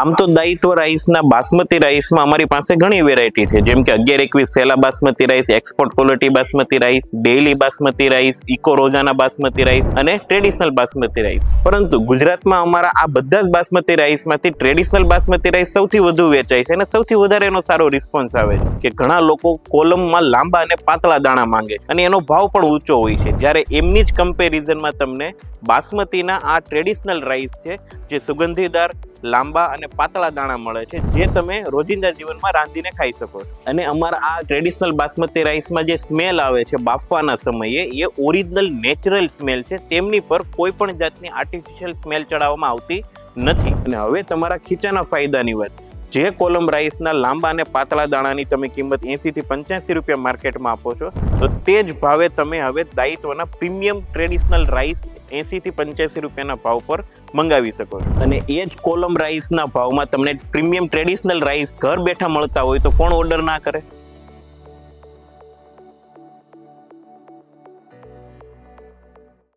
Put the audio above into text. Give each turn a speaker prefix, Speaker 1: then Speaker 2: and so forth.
Speaker 1: આમ તો દાયિત્વ રાઈસના બાસમતી રાઈસમાં અમારી પાસે ઘણી વેરાયટી છે. જેમ કે અગિયાર એકવીસ સેલા basmati rice export quality basmati rice daily basmati rice eco Rozana basmati rice અને ટ્રેડિશનલ બાસમતી રાઈસ પરંતુ ગુજરાતમાં અમારા આ બધા જ બાસમતી રાઈસમાંથી ટ્રેડિશનલ બાસમતી રાઈસ સૌથી વધુ વેચાય છે અને સૌથી વધારે એનો સારો રિસ્પોન્સ આવે છે કે ઘણા લોકો કોલમમાં લાંબા અને પાતળા દાણા માંગે અને એનો ભાવ પણ ઊંચો હોય છે. જ્યારે એમની જ કમ્પેરિઝનમાં તમને બાસમતીના આ ટ્રેડિશનલ રાઈસ છે, જે સુગંધીદાર, લાંબા અને પાતળા દાણા મળે છે, જે તમે રોજિંદા જીવનમાં રાંધીને ખાઈ શકો અને અમારા આ ટ્રેડિશનલ બાસમતી રાઈસમાં જે સ્મેલ આવે છે, બાફવાના સમયે, એ ઓરિજિનલ નેચરલ સ્મેલ છે. તેમની પર કોઈ પણ જાતની આર્ટિફિશિયલ સ્મેલ ચડાવવામાં આવતી નથી. અને હવે તમારા ખીચાના ફાયદાની વાત જે કોલમ રાઈસના લાંબા અને પાતળા દાણાની તમે કિંમત એંસીથી પંચ્યાસી રૂપિયા માર્કેટમાં આપો છો, તો તે જ ભાવે તમે હવે દાયિત્વના પ્રીમિયમ ટ્રેડિશનલ રાઈસ એંસીથી પંચ્યાસી રૂપિયાના ભાવ પર મંગાવી શકો છો. અને એ જ કોલમ રાઈસના ભાવમાં તમને પ્રીમિયમ ટ્રેડિશનલ રાઈસ ઘર બેઠા મળતા હોય તો કોણ ઓર્ડર ના કરે?